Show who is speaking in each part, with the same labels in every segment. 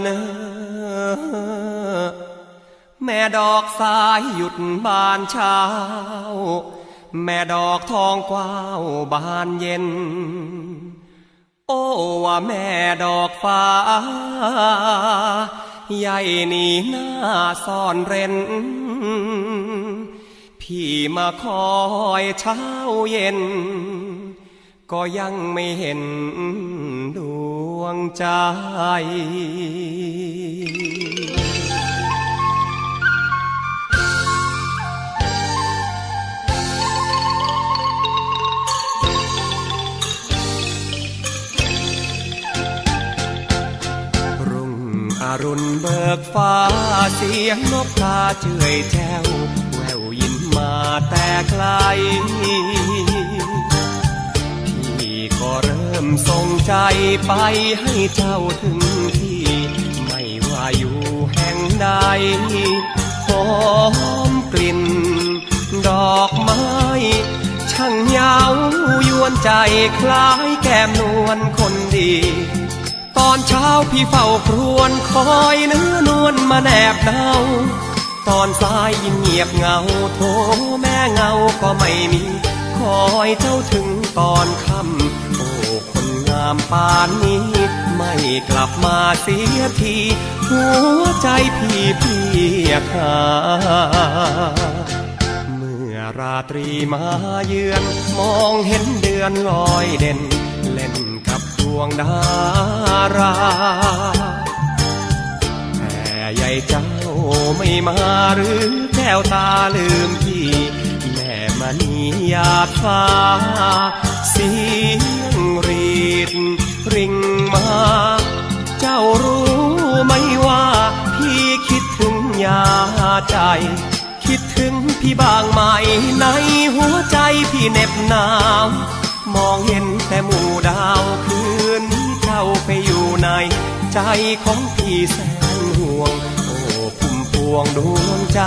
Speaker 1: เนอแม่ดอกสายหยุดบานเช้า แม่ดอกทองกว้าวบานเย็น โอ้ว่าแม่ดอกฟ้า ใหญ่นี่หน้าซ่อนเร้น พี่มาคอยเช้าเย็น ก็ยังไม่เห็นดวงใจ รุ่งอรุณเบิกฟ้าเสียงนกกาเจื่อยแจ้วแววยินมาแต่ไกล ใจไปให้เจ้าถึงที่ ไม่ว่าอยู่แห่งใดหอมกลิ่น ดอกไม้ ช่างเยาวยวนใจคล้ายแก้มนวลคนดี ตอนเช้าพี่เฝ้าครวญคอยเนื้อนวลมาแนบเนาตอนสายยิ่งเงียบเงาโทแม่เงาก็ไม่มี คอยเจ้าถึงตอนค่ำามปานนี้ไม่กลับมาเสียที หัวใจพี่เพียกหาเมื่อราตรีมาเยือน มองเห็นเดือนลอยเด่น เล่นกับดวงดาราแต่ใหญ่เจ้าไม่มาหรือแก้วตาลืมพี่ แม่มณียาฟ้าเสีย ดริงมา เจ้ารู้ไหมว่าพี่คิดถึงยาใจ คิดถึงพี่บางไหมในหัวใจพี่เหน็บหนาวมองเห็นแต่หมู่ดาวคืนนี้เจ้าไปอยู่ใน ใจของพี่แสนห่วง โอ้พุ่มพวงดวงใจ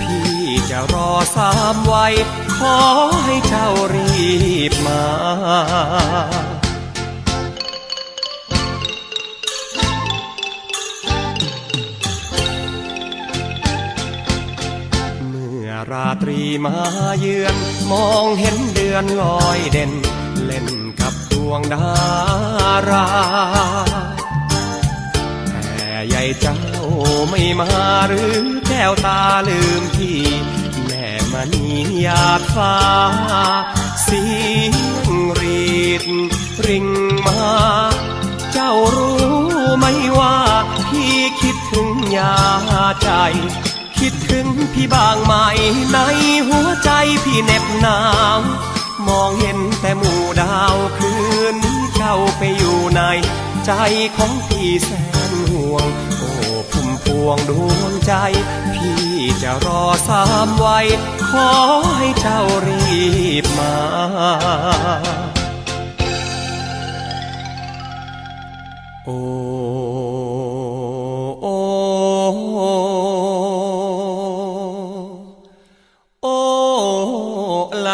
Speaker 1: พี่จะรอสามไว้ ขอให้เจ้ารีบมา ราตรีมาเยือน มองเห็นเดือนลอยเด่น เล่นกับดวงดาราแต่ใหญ่เจ้าไม่มาหรือแก้วตาลืมพี่ แม่มณีหยาดฟ้า เสียงรีดริงมา เจ้ารู้ไหมว่า พี่คิดถึงยาใจ คิดถึงพี่บางไหมในหัวใจพี่เหน็บหนาวมองเห็นแต่หมู่ดาวคืนเจ้าไปอยู่ใน ใจของพี่แสนห่วง โอ้พุ่มพวงดวงใจ พี่จะรอสามไว้ขอให้เจ้ารีบมาโอ้